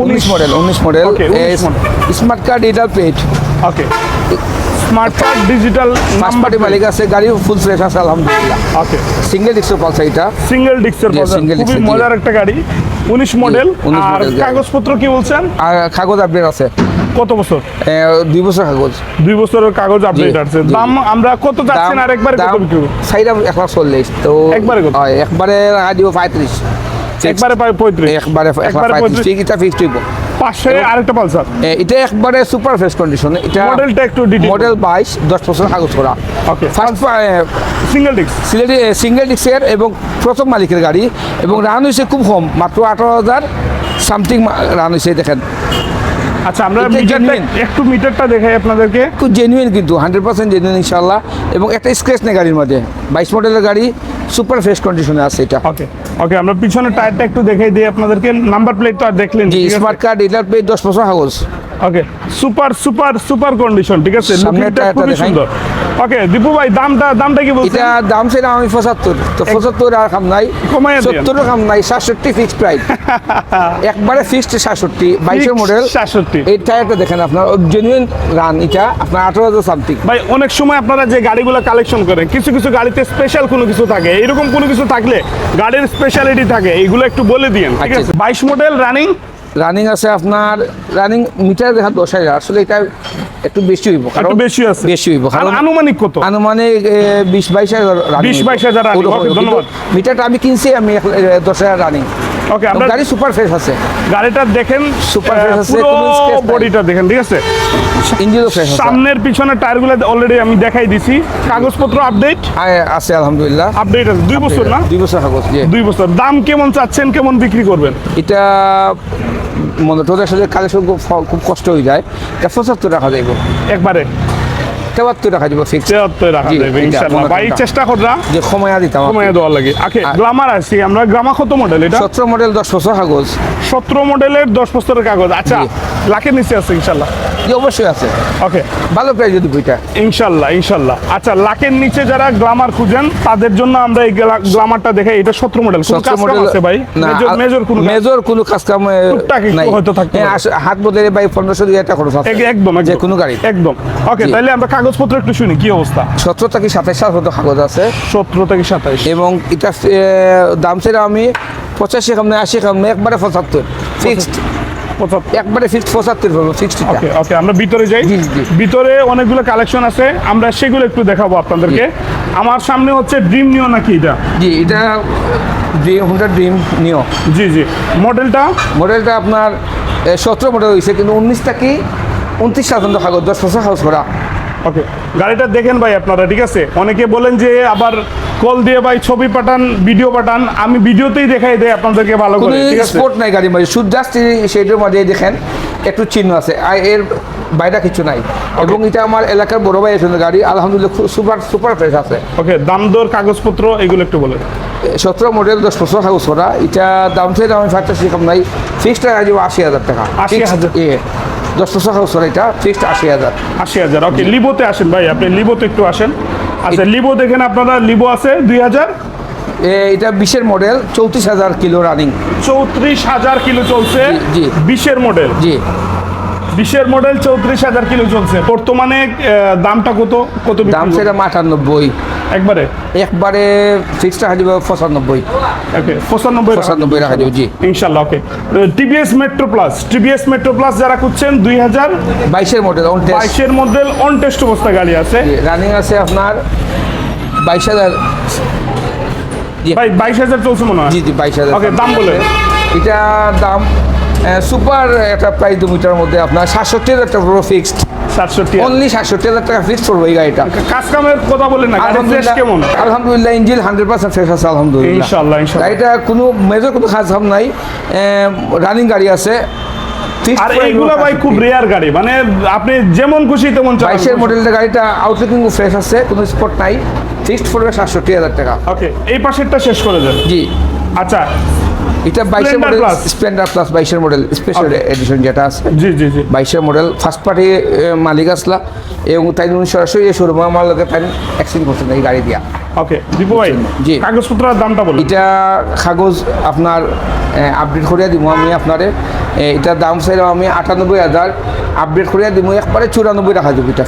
উনিশ মডেল উনিশ model Okay, 19 model। Smart card digital plate okay smart card digital পাঁচ party মালিক আছে গাড়ি ফুল ফ্রেশ আছে আলহামদুলিল্লাহ। ওকে সিঙ্গেল ডিস্কের পালসা এটা। সিঙ্গেল ডিস্কের single খুবই মজার একটা গাড়ি। উনিশ মডেল আর কাগজপত্র কি বলছেন? আর কাগজ আপডেট আছে। কত বছর? দুই বছর কাগজ। দুই বছরের কাগজ আপডেট আছে। দাম আমরা কত যাচ্ছেন আর একবারে কত বিক্রি? সাইড এক লাখ চল্লিশ তো একবারে কত? একবারে দিব পঁয়ত্রিশ। একবারে পঁয়ত্রিশ। একবারে একবারে পঁয়ত্রিশ। এটা ফিক্সড হইব পাশে আরেকটা পালসার। এটা একবারে সুপার ফ্রেশ কন্ডিশন এটা মডেলটা একটু ডিটেল মডেল বাইশ দশ বছর কাগজ করা। Okay first single disc single ডিস্কের এবং প্রথম মালিকের গাড়ি। এবং রান হয়েছে খুব কম মাত্র আঠারো হাজার সামথিং রান হয়েছে দেখেন। আচ্ছা আমরা মিটারটা একটু মিটারটা দেখাই আপনাদেরকে। খুব জেনুইন কিন্তু হান্ড্রেড পার্সেন্ট জেনুইন ইনশাল্লাহ এবং একটা স্ক্র্যাচ নেই গাড়ির মধ্যে বাইশ মডেলের গাড়ি সুপার ফ্রেশ কন্ডিশনে আছে এটা। ওকে ওকে আমরা পিছনের টায়ারটা একটু দেখাই দিই আপনাদেরকে। নাম্বার প্লেট তো আর দেখলেন জি স্মার্ট কার্ড ডিলার প্লেট দশ বছর কাগজ okay super super super condition ঠিক আছে? লুকিংটা খুবই সুন্দর। ওকে দীপু ভাই দামটা দামটা কি বলছেন? এটা দাম আমি পঁচাত্তর। তো পঁচাত্তর আর কাম নাই। দিয়েন। কাম নাই ফিক্সড প্রাইস একবারে ফিক্সড সাতষট্টি বাইশের মডেল সাতষট্টি। এই টায়ারটা দেখেন আপনার জেনুইন রান এটা আপনার আঠারো হাজার সামথিং ভাই অনেক সময় আপনারা যে গাড়িগুলো কালেকশন করেন কিছু কিছু গাড়িতে স্পেশাল কোনো কিছু থাকে। এরকম কোনো কিছু থাকলে গাড়ির স্পেশালিটি থাকে। এইগুলো একটু বলে দিন ঠিক আচ্ছা। আছে? বাইশ মডেল রানিং রানিং আছে আপনার রানিং মিটার দেখা দশ হাজার। আসলে এটা একটু বেশি হইব কারণ বেশি আছে। বেশি হইব। কারণ আনুমানিক কত? আনুমানিক বিশ বাইশ হাজার বিশ 20 হইব। 22 হাজার। মিটারটা আমি কিনছি আমি দশ হাজার রানিং ওকে আমরা গাড়ি সুপার ফ্রেশ আছে। গাড়িটা দেখেন Super আহ, আছে, পুরো। বডিটা দেখেন ঠিক আছে? ইঞ্জিনও ফ্রেশ আছে। সামনের পিছনের টায়ারগুলো অলরেডি আমি দেখাই দিছি। কাগজপত্র আপডেট আছে আলহামদুলিল্লাহ। আপডেট আছে। দুই বছর না? দুই বছর কাগজ দুই বছর। দাম কেমন চাচ্ছেন কেমন বিক্রি করবেন? এটা মনে তোদের সাথে কালেকশন খুব খুব কষ্ট হয়ে যায়। এটা পঁচাত্তর রাখা যাইব একবারে? তেবাত্তর রাখা যাবে ফিক্স চেয়াত্তর রাখা যাবে ইনশাআল্লাহ। ভাই চেষ্টা কররা যে। সময় দিতাম সময় দেওয়ার লাগে। আকে গ্লামার আছে আমরা গ্রামা কত মডেল এটা? সতেরো মডেল দশ বছর কাগজ। সতেরো মডেলের দশ বছরের কাগজ। আচ্ছা। লাখের নিচে আছে ইনশাল্লাহ জি অবশ্যই আছে। ওকে। ভালো প্রাইস যদি বইটা ইনশাল্লাহ ইনশাল্লাহ। আচ্ছা লাখের নিচে যারা গ্লামার খুঁজেন তাদের জন্য আমরা এই গ্লা- গ্লামারটা দেখাই এটা সতেরো মডেল কোন কাজ কাম আছে ভাই? মেজর মেজর কোন? মেজর কোনো কাজ কাম নাই। হয়তো থাকতে হ্যাঁ, হাত বদলে ভাই পনেরোশো দিয়ে একটা খরচ আছে। একদম যে কোনো গাড়ি। একদম। ওকে। তাহলে আমরা কাগজপত্র একটু শুনি কি অবস্থা? সতেরো থেকে সাতাশ সাল পর্যন্ত কাগজ আছে। সতেরো থেকে সাতাইশ। এবং এটা দাম ছিল আমি পঁচাশি কাম নেই আশি কাম একবারে পঁচাত্তর। ফিক্সড পঁচাত্তর। একবারে ফিক্সড পঁচাত্তর পাবো ফিক্সড ওকে ওকে আমরা ভিতরে যাই। ভিতরে অনেকগুলো কালেকশন আছে আমরা সেগুলো একটু দেখাবো আপনাদেরকে। আমার সামনে হচ্ছে ড্রিম নিও নাকি এটা? জি এটা হুন্ডা ড্রিম নিও জি জি। মডেলটা মডেলটা আপনার সতেরো মডেল হয়েছে কিন্তু উনিশটা কি? উনত্রিশ সাধারণত কাগজ দশ বছর হাউস করা ওকে গাড়িটা দেখেন ভাই আপনারা ঠিক আছে? অনেকে বলেন যে আবার কল দিয়ে ভাই ছবি পাঠান ভিডিও পাঠান আমি ভিডিওতেই দেখাই দেয় আপনাদেরকে ভালো করে ঠিক আছে? স্পোর্ট নাই মধ্যে শুধু জাস্ট সেইটার মধ্যে দেখেন একটু চিহ্ন আছে। আর এর বাইরে কিছু নাই। এবং এটা আমার এলাকার বড় ভাই আছে গাড়ি আলহামদুলিল্লাহ সুপার সুপার ফ্রেশ আছে। ওকে দাম দর কাগজপত্র এগুলো একটু বলেন। সতেরো মডেল দশ বছর কাগজ করা। এটা দাম থেকে আমি ফাইভটা সেরকম নাই। ফিক্সড টাকা আশি হাজার টাকা। 80,000 Fixed, এ। দশ কাগজ এটা ফিক্সড আশি হাজার। আশি হাজার ওকে লিবোতে আসেন ভাই আপনি লিবোতে একটু আসেন। আচ্ছা লিবো দেখেন আপনারা লিবো আছে দুই হাজার? এটা বিশের মডেল চৌত্রিশ হাজার কিলো রানিং চৌত্রিশ হাজার কিলো চলছে জি। বিশের মডেল জি। বিশের মডেল চৌত্রিশ হাজার কিলো চলছে। বর্তমানে দামটা কত? কত দাম? সেটা আটানব্বই। একবারে? একবারে ফিক্সড রাখা যাবে পঁচানব্বই। ওকে পঁচানব্বই পঁচানব্বই রাখা যাবে জি। ইনশাল্লাহ okay. TVS metro plus TVS metro plus যারা খুঁজছেন দুই হাজার বাইশের মডেল অন বাইশের মডেল অন টেস্ট অবস্থা গাড়ি আছে। রানিং আছে আপনার বাইশ হাজার। ভাই বাইশ হাজার চলছে মনে হয়। জি জি বাইশ হাজার। ওকে দাম বলে এটা দাম সুপার একটা প্রাইস দু মিটার মধ্যে আপনার সাতষট্টি হাজার টাকা পুরো ফিক্সড সাতষট্টি অনলি সাতষট্টি হাজার টাকা ফিক্সড পড়ব এই গাড়িটা। কাজ কামের কথা বলেন না কেমন? আলহামদুলিল্লাহ ইঞ্জিন হান্ড্রেড পার্সেন্ট ফ্রেশ আছে আলহামদুলিল্লাহ। ইনশাল্লাহ, ইনশাল্লাহ। গাড়িটা কোনো মেজর কোনো কাজ নাই। রানিং গাড়ি আছে। আর এইগুলো ভাই খুব রেয়ার গাড়ি মানে আপনি যেমন খুশি তেমন চালান। বাইশের মডেলটা গাড়িটা আউটলুকিং ফ্রেশ আছে কোনো স্পট নাই। ফিক্সড পড়বে সাতষট্টি হাজার টাকা। ওকে এই পাশেরটা শেষ করে দেন। জি। আচ্ছা এটা বাইশের মডেল। স্প্লেন্ডার প্লাস বাইশের মডেল স্পেশাল এডিশন যেটা আছে। জি জি জি। বাইশের মডেল ফার্স্ট পার্টি মালিক আসলা এবং তাই উনি সরাসরি এই শোরুমে আমার লোকে তাই এক্সচেঞ্জ করছেন এই গাড়ি দিয়া। ওকে দীপু ভাই জি। কাগজপত্রের দামটা বলুন। এটা কাগজ আপনার আপডেট করিয়া দিব আমি আপনারে। এ, এটার দাম চাইলাম আমি আটানব্বই হাজার আপডেট করিয়া দিব একবারে চুরানব্বই রাখা যাবে এটা